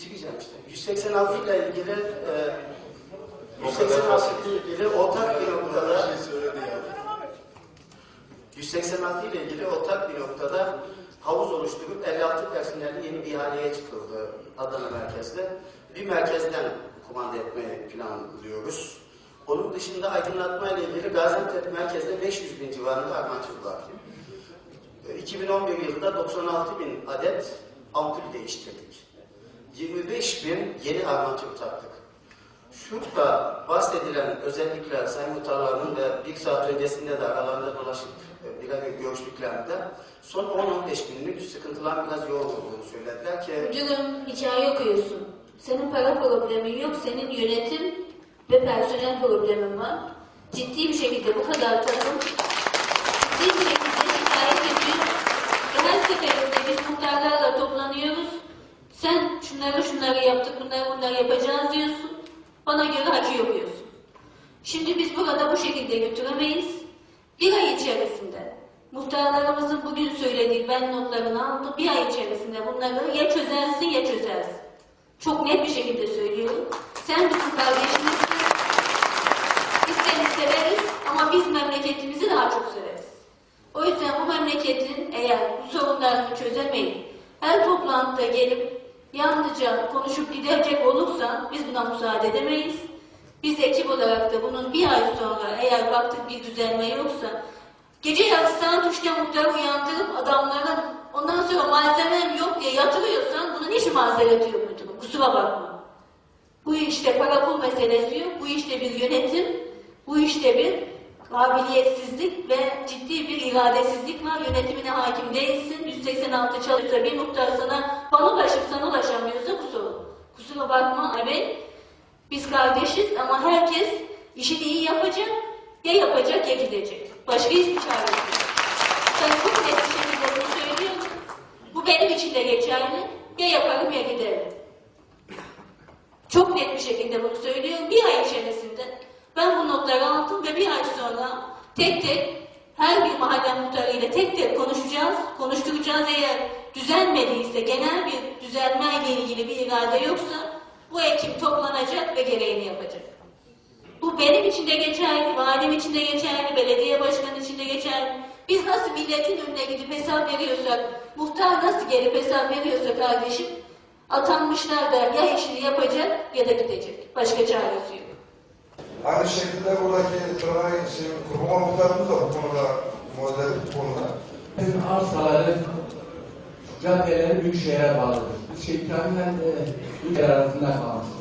Diyeceğim işte. 186 ile ilgili e, 186 ile ilgili ortak bir noktada şey söyledi ya. 186 ile ilgili ortak bir noktada havuz oluşturup 56 personelli yeni bir ihaleye çıkıldı Adana merkezde. Bir merkezden kumanda etmeyi planlıyoruz. Onun dışında aydınlatma ile ilgili Gaziantep merkezde 500 bin civarında armatür var. E, 2011 yılında 96 bin adet ampul değiştirdik. 25 bin yeni armatür taktık. Şurada bahsedilen özellikler Sayın Muhtarlarının ve bir saat öncesinde de aralarında dolaşıp e, bir görüştüklerinde son 10-15 günlük sıkıntılar biraz yoğun olduğunu söylediler ki Müdürüm hikaye okuyorsun. Senin para problemin yok, senin yönetim ve personel problemin var. Ciddi bir şekilde bu kadar takım ciddi bir şekilde şikayet ediyor. Her seferinde biz muhtarlarla toplanıyoruz. Sen şunları şunları yaptık, bunları bunları yapacağız diyorsun. Bana göre hacı yapıyorsun. Şimdi biz burada bu şekilde götüremeyiz. Bir ay içerisinde muhtarlarımızın bugün söylediği ben notlarını aldım. Bir ay içerisinde bunları ya çözersin ya çözersin. Çok net bir şekilde söylüyorum. Sen bizim kardeşimizsin. Biz seni severiz ama biz memleketimizi daha çok severiz. O yüzden bu memleketin eğer bu sorunlarını çözemeyip her toplantıda gelip yalnızca konuşup gidecek olursa biz buna müsaade edemeyiz. Biz ekip olarak da bunun bir ay sonra eğer baktık bir düzelme yoksa gece yarısından tuşta muhtarı uyandırıp adamların ondan sonra malzemem yok diye yatırıyorsan bunun hiç mazereti yok müdürüm. Kusura bakma. Bu işte para pul meselesi yok. Bu işte bir yönetim, bu işte bir kabiliyetsizlik ve ciddi bir iradesizlik var. Yönetimine hakim değilsin. 186 çalışsa bir muhtar sana bana ulaşıp sana ulaşamıyorsa bu sorun. Kusura bakma evet. Biz kardeşiz herkes işini iyi yapacak. Ya yapacak ya gidecek. Başka hiçbir çaresi yok. Ben çok net bir şekilde bunu söylüyorum. Bu benim için de geçerli. Ya yaparım ya giderim. Çok net bir şekilde bunu söylüyorum. Bir ay içerisinde ben bu notları aldım ve bir ay sonra tek tek her bir mahalle muhtarıyla tek tek konuşacağız. Konuşturacağız eğer düzelmediyse, genel bir düzelme ile ilgili bir irade yoksa bu ekip toplanacak ve gereğini yapacak. Bu benim için de geçerli, valim için de geçerli, belediye başkanı için de geçerli. Biz nasıl milletin önüne gidip hesap veriyorsak, muhtar nasıl gelip hesap veriyorsa kardeşim, atanmışlar da ya işini yapacak ya da gidecek. Başka çaresi yok. Aynı şekilde buradaki Tırnağ şey, kurban muhtarımız da bu konuda model bu konuda. Bizim arsaları, caddeleri büyük şehre bağlıdır. Biz şey, İbrahim'le e, büyük arasında kalmışız.